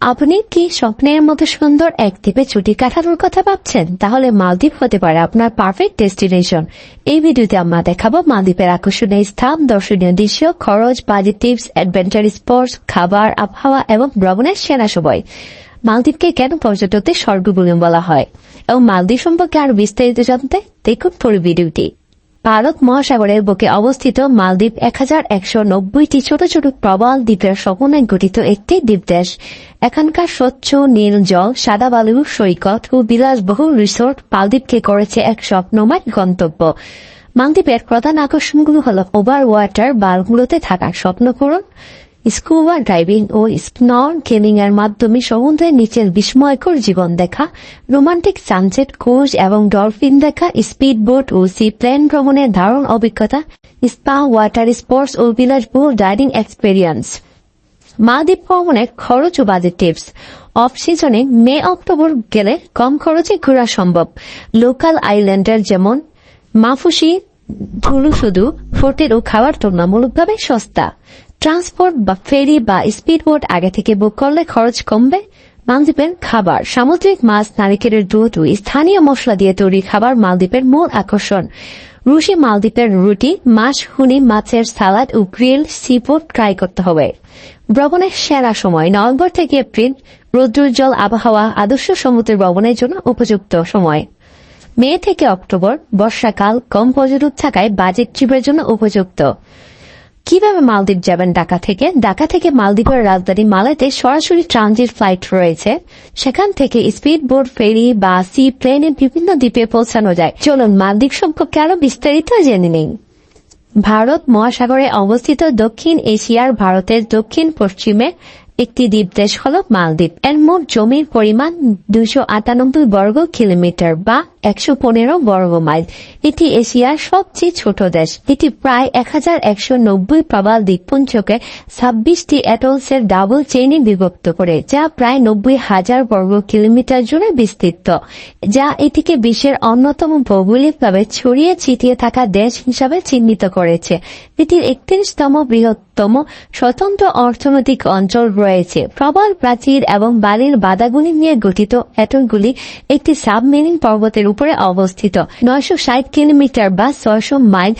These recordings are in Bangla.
আপনি কি স্বপ্নের মতো সুন্দর এক দ্বীপে ছুটি কাটানোর কথা ভাবছেন? তাহলে মালদ্বীপ হতে পারে আপনার পারফেক্ট ডেস্টিনেশন এই ভিডিওতে আমরা দেখাবো মালদ্বীপের আকর্ষণীয় স্থান, দর্শনীয় দৃশ্য, খরচ বাজেট টিপস অ্যাডভেঞ্চার স্পোর্টস খাবার, আবহাওয়া এবং ভ্রমণের সেনা সময়। মালদ্বীপকে কেন পর্যটকদের স্বর্গ বলে বলা হয়? এবং মালদ্বীপ সম্পর্কে আরও বিস্তারিত জানতে দেখুন পুরো ভিডিওটি। ভারত মহাসাগরের বুকে অবস্থিত মালদ্বীপ এক হাজার একশো নব্বইটি ছোট ছোট প্রবাল দ্বীপের সমন্বয়ে গঠিত একটি দ্বীপদেশ। এখানকার স্বচ্ছ নীল জল, সাদা বালু, সৈকত ও বিলাসবহুল রিসোর্ট মালদ্বীপকে করেছে এক স্বপ্নময় গন্তব্য। মালদ্বীপের প্রধান আকর্ষণগুলো হল ওভার ওয়াটার বালগুলোতে থাকার স্বপ্ন পূরণ স্কুবা ড্রাইভিং ও স্নর কেলিং এর মাধ্যমে সমুদ্রের নিচের বিস্ময়কর জীবন দেখা, রোমান্টিক সানসেট ক্রুজ এবং ডলফিন দেখা স্পিড বোট ও সি প্লেন ভ্রমণের দারুণ অভিজ্ঞতা, স্পা ওয়াটার স্পোর্টস ও বিলাসবহুল ডাইভিং এক্সপেরিয়েন্স। মালদ্বীপ ভ্রমণের খরচ ও বাজেট টিপস। অফ সিজনে মে, অক্টোবর গেলে কম খরচে ঘোরা সম্ভব। লোকাল আইল্যান্ডের যেমন মাফুসি ধুলু শুধু ফোর্টের ও খাবার তুলনামূলকভাবে সস্তা। ট্রান্সপোর্ট বা ফেরি বা স্পিড বোট আগে থেকে বুক করলে খরচ কমবে। মালদ্বীপের খাবার, সামুদ্রিক মাছ, নারিকেলের দুধ ও স্থানীয় মশলা দিয়ে তৈরি খাবার মালদ্বীপের মূল আকর্ষণ। রুশি মালদ্বীপের রুটি, মাছ, হুনি, মাছের সালাদ ও গ্রিল সি ফুড ট্রাই করতে হবে। ভ্রমণের সেরা সময় নভেম্বর থেকে এপ্রিল। রৌদ্রোজ্জ্বল আবহাওয়া আদর্শ সমুদ্রের ভ্রমণের জন্য উপযুক্ত সময়। মে থেকে অক্টোবর, বর্ষাকাল কম পর্যটক থাকায় বাজেট ট্রিপের জন্য উপযুক্ত। কীভাবে মালদ্বীপ যাবেন ঢাকা থেকে? ঢাকা থেকে মালদ্বীপের রাজধানী মালেতে সরাসরি ট্রানজিট ফ্লাইট রয়েছে। সেখান থেকে স্পিড বোট ফেরি বা সি প্লেনে বিভিন্ন দ্বীপে পৌঁছানো যায়। চলুন মালদ্বীপ সম্পর্কে আরও বিস্তারিত জেনে নিন ভারত মহাসাগরে অবস্থিত দক্ষিণ এশিয়ার ভারতের দক্ষিণ পশ্চিমে একটি দ্বীপ দেশ হল মালদ্বীপ। এর মোট জমির পরিমাণ দুশো আটানব্বই বর্গ কিলোমিটার বা একশো পনেরো বর্গ মাইল। এটি এশিয়ার সবচেয়ে ছোট দেশ। এটি প্রায় এক হাজার একশো নব্বই প্রবাল দ্বীপপুঞ্জকে ছাব্বিশটি অ্যাটলসের ডাবল চেইনে বিভক্ত করে, যা প্রায় নব্বই হাজার বর্গ কিলোমিটার জুড়ে বিস্তৃত, যা এটিকে বিশ্বের অন্যতম ভৌগোলিকভাবে ছড়িয়ে ছিটিয়ে থাকা দেশ হিসাবে চিহ্নিত করেছে। এটির একত্রিশতম বৃহত্তম স্বতন্ত্র অর্থনৈতিক অঞ্চল রয়েছে প্রবল প্রাচীর এবং বালির বাদাগুলি নিয়ে গঠিত অ্যাটলগুলি একটি সাবমেরিন পর্বতের উপরে অবস্থিত। নয়শো ষাট কিলোমিটার বা ছয়শো মাইল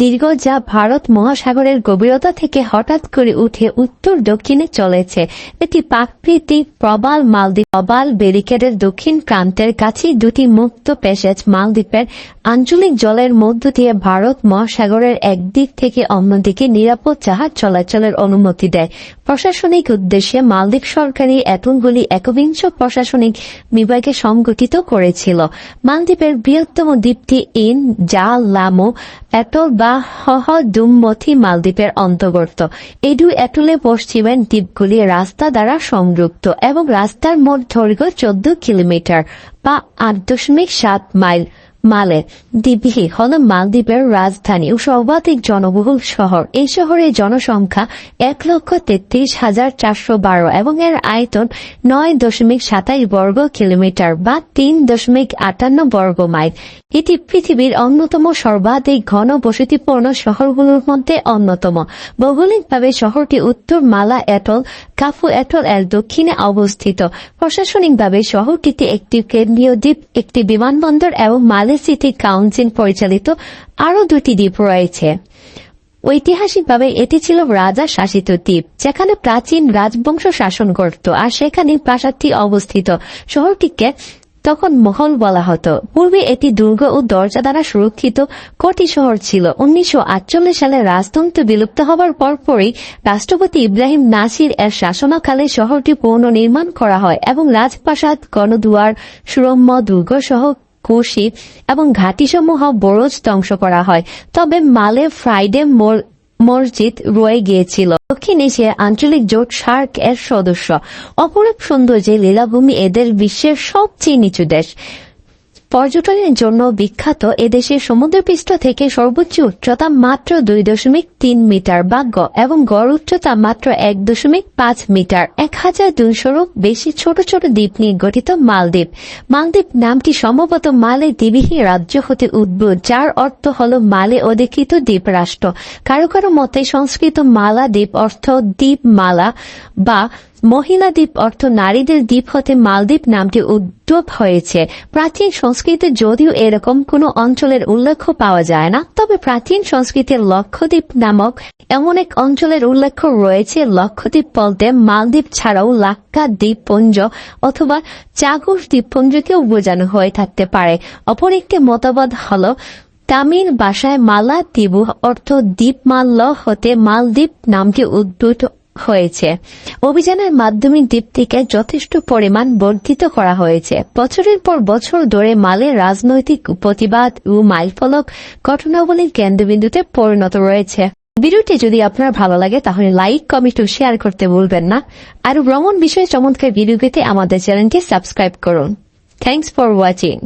দীর্ঘ যা ভারত মহাসাগরের গভীরতা থেকে হঠাৎ করে উঠে উত্তর দক্ষিণে চলেছে। এটি প্রাকৃতিক প্রবাল মালদ্বীপ প্রবাল ব্যারিকেডের দক্ষিণ প্রান্তের কাছে দুটি মুক্ত প্যাসেজ মালদ্বীপের আঞ্চলিক জলের মধ্য দিয়ে ভারত মহাসাগরের একদিক থেকে অন্যদিকে নিরাপদ জাহাজ চলাচলের অনুমতি দেয়। প্রশাসনিক উদ্দেশ্যে মালদ্বীপ সরকারি এটলগুলি একবিংশ প্রশাসনিক বিভাগে সংগঠিত করেছিল। মালদ্বীপের বৃহত্তম দ্বীপটি ইন জা লামো এটল বা হহ দুমমথি মালদ্বীপের অন্তর্গত। দুই এটলে পশ্চিমের দ্বীপগুলি রাস্তা দ্বারা সংযুক্ত এবং রাস্তার মোট দৈর্ঘ্য চোদ্দ কিলোমিটার, বা আট দশমিক সাত মাইল। মালে। দ্বীপহি হল মালদ্বীপের রাজধানী ও সর্বাধিক জনবহুল শহর। এই শহরের জনসংখ্যা এক লক্ষ তেত্রিশ হাজার চারশো বারো এবং এর আয়তন নয় দশমিক সাতাইশ বর্গ কিলোমিটার বা তিন দশমিক আটান্ন বর্গ মাইল। এটি পৃথিবীর অন্যতম সর্বাধিক ঘন বসতিপূর্ণ শহরগুলোর মধ্যে অন্যতম। ভৌগোলিকভাবে শহরটি উত্তর মালা এটল কাফু এটল এর দক্ষিণে অবস্থিত। প্রশাসনিকভাবে শহরটিতে একটি কেন্দ্রীয় দ্বীপ, একটি বিমানবন্দর এবং মালে সিটি কাউন্সিল পরিচালিত আরও দুটি দ্বীপ রয়েছে। ঐতিহাসিকভাবে এটি ছিল রাজা শাসিত দ্বীপ, যেখানে প্রাচীন রাজবংশ শাসন করত আর সেখানে প্রাসাদটি অবস্থিত। শহরটিকে তখন মহল বলা হতো। পূর্বে এটি দুর্গ ও দরজা দ্বারা সুরক্ষিত কোটি শহর ছিল। উনিশশো আটচল্লিশ সালে রাজতন্ত্র বিলুপ্ত হবার পরপরই রাষ্ট্রপতি ইব্রাহিম নাসির এর শাসনকালে শহরটি পুনর্নির্মাণ করা হয় এবং রাজপ্রাসাদ, গণদুয়ার, সুরম্য দুর্গ সহ কুশি এবং ঘাটিসমূহ বরজ ধ্বংস করা হয়। তবে মালে ফ্রাইডে মসজিদ রয়ে গিয়েছিল। দক্ষিণ এশিয়া আঞ্চলিক জোট সার্ক এর সদস্য। অপরূপ সৌন্দর্যে লীলাভূমি এদের বিশ্বের সবচেয়ে নিচু দেশ। পর্যটনের জন্য বিখ্যাত এদেশের সমুদ্রপৃষ্ঠ থেকে সর্বোচ্চ উচ্চতা মাত্র দুই দশমিক তিন মিটার বা গ- এবং গড় উচ্চতা মাত্র এক দশমিক পাঁচ মিটার। এক হাজার দুইশোরও বেশি ছোট ছোট দ্বীপ নিয়ে গঠিত মালদ্বীপ। মালদ্বীপ নামটি সম্ভবত মালে দ্বীপহী রাজ্য হতে উদ্ভূত, যার অর্থ হল মালে অধিকৃত দ্বীপ রাষ্ট্র কারও কারও মতে সংস্কৃত মালা দ্বীপ অর্থ দ্বীপ মালা বা মহিলা দ্বীপ অর্থ নারীদের দ্বীপ হতে মালদ্বীপ নামটি উদ্ভব হয়েছে। প্রাচীন সংস্কৃতিতে যদিও এরকম কোনো অঞ্চলের উল্লেখ পাওয়া যায় না, তবে প্রাচীন সংস্কৃতির লক্ষদ্বীপ নামক এমন এক অঞ্চলের উল্লেখ রয়েছে। লক্ষদ্বীপ বলতে মালদ্বীপ ছাড়াও লাক্কা দ্বীপপুঞ্জ অথবা চাগুর দ্বীপপুঞ্জকেও বোঝানো হয়ে থাকতে পারে। অপর একটি মতবাদ হল, তামিল ভাষায় মালা দ্বীপু অর্থ দ্বীপমাল্য হতে মালদ্বীপ নামটি উদ্ভূত হয়েছে। অভিযানের মাধ্যমে দ্বীপটিকে যথেষ্ট পরিমাণ বর্ধিত করা হয়েছে। বছরের পর বছর ধরে মালের রাজনৈতিক প্রতিবাদ ও মাইলফলক ঘটনাবলীর কেন্দ্রবিন্দুতে পরিণত রয়েছে। ভিডিওটি যদি আপনার ভালো লাগে, তাহলে লাইক, কমেন্ট ও শেয়ার করতে ভুলবেন না। আর ভ্রমণ বিষয়ে চমৎকার ভিডিও পেতে আমাদের চ্যানেলটি সাবস্ক্রাইব করুন। Thanks for watching